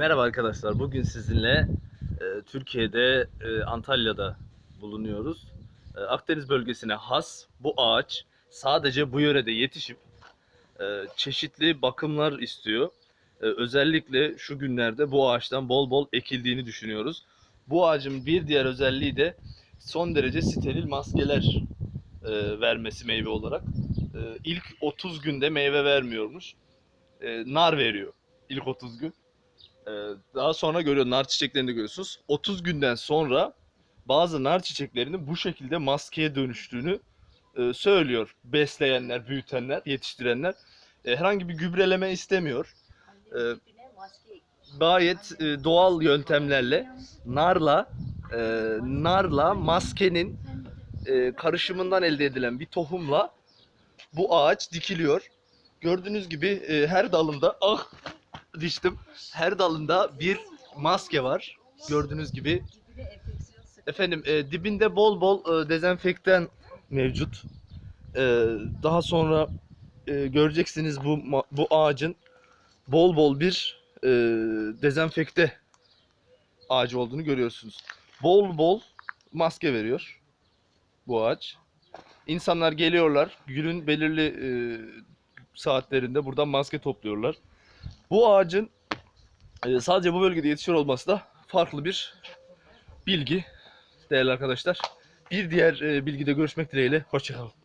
Merhaba arkadaşlar. Bugün sizinle e, Türkiye'de e, Antalya'da bulunuyoruz. E, Akdeniz bölgesine has bu ağaç sadece bu yörede yetişip e, çeşitli bakımlar istiyor. E, özellikle şu günlerde bu ağaçtan bol bol ekildiğini düşünüyoruz. Bu ağacın bir diğer özelliği de son derece steril maskeler e, vermesi meyve olarak. E, ilk 30 günde meyve vermiyormuş. E, nar veriyor ilk 30 gün. Ee, daha sonra görüyor nar çiçeklerini görüyorsunuz. 30 günden sonra bazı nar çiçeklerinin bu şekilde maskeye dönüştüğünü e, söylüyor besleyenler, büyütenler, yetiştirenler. E, herhangi bir gübreleme istemiyor. Ee, Gayet e, doğal yöntemlerle narla e, narla maskenin e, karışımından elde edilen bir tohumla bu ağaç dikiliyor. Gördüğünüz gibi e, her dalında ah diştim. Her dalında bir maske var. Gördüğünüz gibi. Efendim e, dibinde bol bol e, dezenfektan mevcut. E, daha sonra e, göreceksiniz bu bu ağacın bol bol bir e, dezenfekte ağacı olduğunu görüyorsunuz. Bol bol maske veriyor bu ağaç. İnsanlar geliyorlar günün belirli e, saatlerinde buradan maske topluyorlar. Bu ağacın e, sadece bu bölgede yetişiyor olması da farklı bir bilgi değerli arkadaşlar. Bir diğer e, bilgide görüşmek dileğiyle. Hoşçakalın.